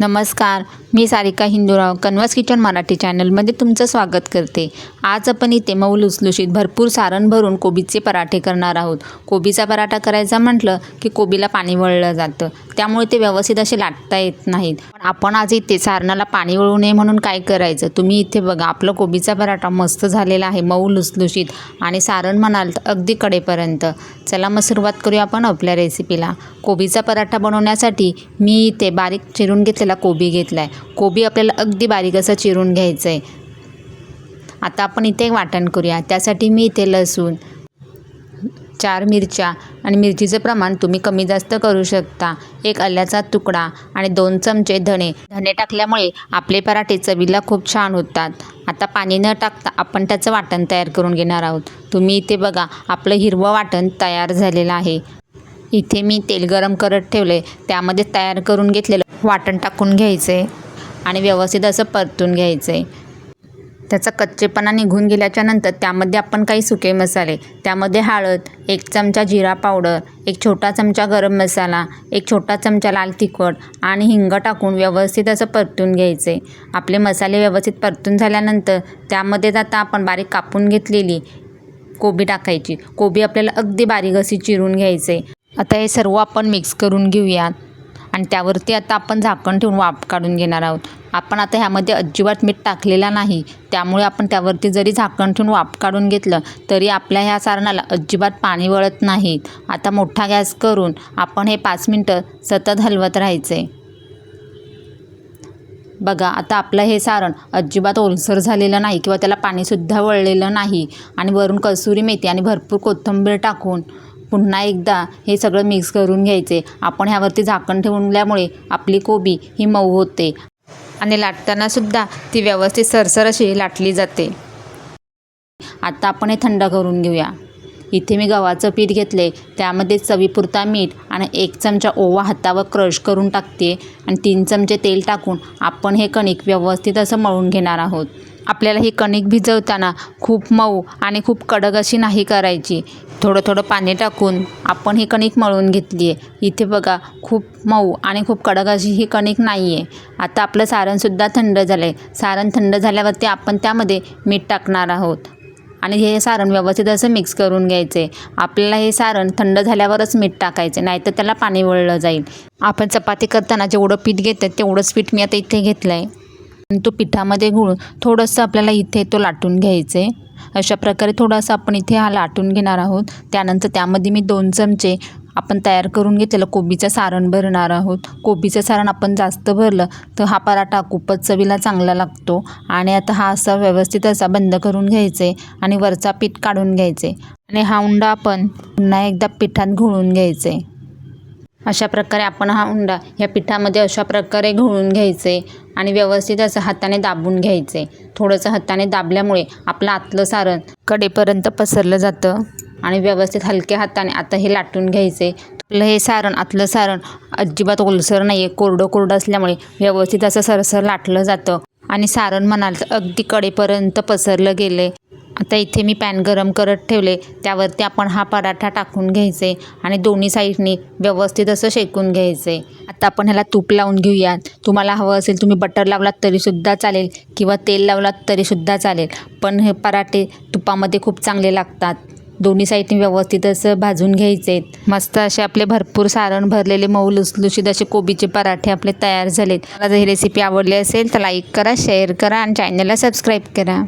नमस्कार. मी सारिका हिंदूराव कन्वस किचन मराठी चॅनलमध्ये तुमचं स्वागत करते. आज आपण इथे मऊ लुसलुशीत भरपूर सारण भरून कोबीचे पराठे करणार आहोत. कोबीचा पराठा करायचा म्हटलं की कोबीला पाणी वळलं जातं. त्यामुळे ते व्यवस्थित असे लाटता येत नाहीत. पण आपण आज इथे सारणाला पाणी वळू नये म्हणून काय करायचं? तुम्ही इथे बघा आपलं कोबीचा पराठा मस्त झालेला आहे मऊ लुसलुशीत आणि सारण म्हणाल तर अगदी कडेपर्यंत. चला मग सुरुवात करूया आपण आपल्या रेसिपीला कोबीचा पराठा बनवण्यासाठी मी इथे बारीक चिरून घेतलेला कोबी घेतला आहे कोबी आपल्याला अगदी बारीक असं चिरून घ्यायचं आहे आता आपण इथे एक वाटण करूया. त्यासाठी मी इथे लसूण चार मिरच्या आणि मिरचीचं प्रमाण तुम्ही कमी जास्त करू शकता. एक आल्याचा तुकडा आणि दोन चमचे धणे. धणे टाकल्यामुळे आपले पराठे चवीला खूप छान होतात. आता पाणी न टाकता आपण त्याचं वाटण तयार करून घेणार आहोत. तुम्ही इथे बघा आपलं हिरवं वाटण तयार झालेलं आहे. इथे मी तेल गरम करत ठेवले त्यामध्ये तयार करून घेतलेलं वाटण टाकून घ्यायचं आहे आणि व्यवस्थित असं परतून घ्यायचं आहे त्याचा कच्चेपणा निघून गेल्याच्यानंतर त्यामध्ये आपण काही सुके मसाले त्यामध्ये हळद एक चमचा जिरा पावडर एक छोटा चमचा गरम मसाला एक छोटा चमचा लाल तिखट आणि हिंग टाकून व्यवस्थित असं परतून घ्यायचे आपले मसाले व्यवस्थित परतून झाल्यानंतर त्यामध्ये आता आपण बारीक कापून घेतलेली कोबी टाकायची. कोबी आपल्याला अगदी बारीक अशी चिरून घ्यायचे आता हे सर्व आपण मिक्स करून घेऊयात. आणि त्यावरती आता आपण झाकण ठेवून वाफ काढून घेणार आहोत. आपण आता ह्यामध्ये अजिबात मीठ टाकलेला नाही. त्यामुळे आपण त्यावरती जरी झाकण ठेवून वाफ काढून घेतलं तरी आपल्या ह्या सारणाला अजिबात पाणी वळत नाही आता मोठा गॅस करून आपण हे पाच मिनटं सतत हलवत राहायचे बघा आता आपलं हे सारण अजिबात ओलसर झालेलं नाही किंवा त्याला पाणीसुद्धा वळलेलं नाही. आणि वरून कसुरी मेथी आणि भरपूर कोथिंबीर टाकून पुन्हा एकदा हे सगळं मिक्स करून घ्यायचे. आपण ह्यावरती झाकण ठेवल्यामुळे आपली कोबी ही मऊ होते. आणि लाटतानासुद्धा ती व्यवस्थित सरसर अशी लाटली जाते. आता आपण हे थंड करून घेऊया. इथे मी गव्हाचं पीठ घेतले. त्यामध्ये चवीपुरता मीठ आणि एक चमचा ओवा हातावर क्रश करून टाकते आणि तीन चमचे तेल टाकून आपण हे कणिक व्यवस्थित असं मळून घेणार आहोत. आपल्याला ही कणिक भिजवताना खूप मऊ आणि खूप कडक अशी नाही करायची. थोडं थोडं पाणी टाकून आपण ही कणिक मळून घेतली आहे इथे बघा खूप मऊ आणि खूप कडक अशी ही कणिक नाही आहे आता आपलं सारणसुद्धा थंड झालं आहे सारण थंड झाल्यावरती आपण त्यामध्ये मीठ टाकणार आहोत. आणि हे सारण व्यवस्थित असं मिक्स करून घ्यायचे. आपल्याला हे सारण थंड झाल्यावरच मीठ टाकायचे नाहीतर त्याला पाणी वळलं जाईल. आपण चपाती करताना जेवढं पीठ घेतं तेवढंच पीठ मी आता इथे घेतलं आहे आणि तो पिठामध्ये घुळून थोडंसं आपल्याला इथे तो लाटून घ्यायचे. अशा प्रकारे थोडासा आपण इथे हा लाटून घेणार आहोत. त्यानंतर त्यामध्ये मी दोन चमचे आपण तयार करून घेतलेलं कोबीचं सारण भरणार आहोत. कोबीचं सारण आपण जास्त भरलं तर हा पराठा खूपच चवीला चांगला लागतो. आणि आता हा असा व्यवस्थित असा बंद करून घ्यायचे आणि वरचा पीठ काढून घ्यायचे आणि हा उंडा आपण पुन्हा एकदा पिठात घोळून घ्यायचे अशा प्रकारे आपण हा उंडा ह्या पिठामध्ये अशा प्रकारे घोळून घ्यायचे आणि व्यवस्थित असं हाताने दाबून घ्यायचे थोडंसं हाताने दाबल्यामुळे आपलं आतलं सारण कडेपर्यंत पसरलं जातं. आणि व्यवस्थित हलक्या हाताने आता हे लाटून घ्यायचे. आपलं हे सारण आतलं सारण अजिबात ओलसर नाही आहे कोरडं कोरडं असल्यामुळे व्यवस्थित असं सरसर लाटलं जातं. आणि सारण म्हणाल तर अगदी कडेपर्यंत पसरलं गेले. आता इथे मी पॅन गरम करत ठेवले. त्यावरती आपण हा पराठा टाकून घ्यायचे आणि दोन्ही साईडनी व्यवस्थित असं शेकून घ्यायचे. आता आपण ह्याला तूप लावून घेऊयात. तुम्हाला हवं असेल तुम्ही बटर लावलात तरीसुद्धा चालेल किंवा तेल लावलात तरीसुद्धा चालेल. पण हे पराठे तुपामध्ये खूप चांगले लागतात. दोन्ही साईडनी व्यवस्थित असं भाजून घ्यायचे आहेत मस्त असे आपले भरपूर सारण भरलेले मऊ लुसलुशीत असे कोबीचे पराठे आपले तयार झालेत. मला जर ही रेसिपी आवडली असेल तर लाईक करा शेअर करा आणि चॅनलला सबस्क्राईब करा.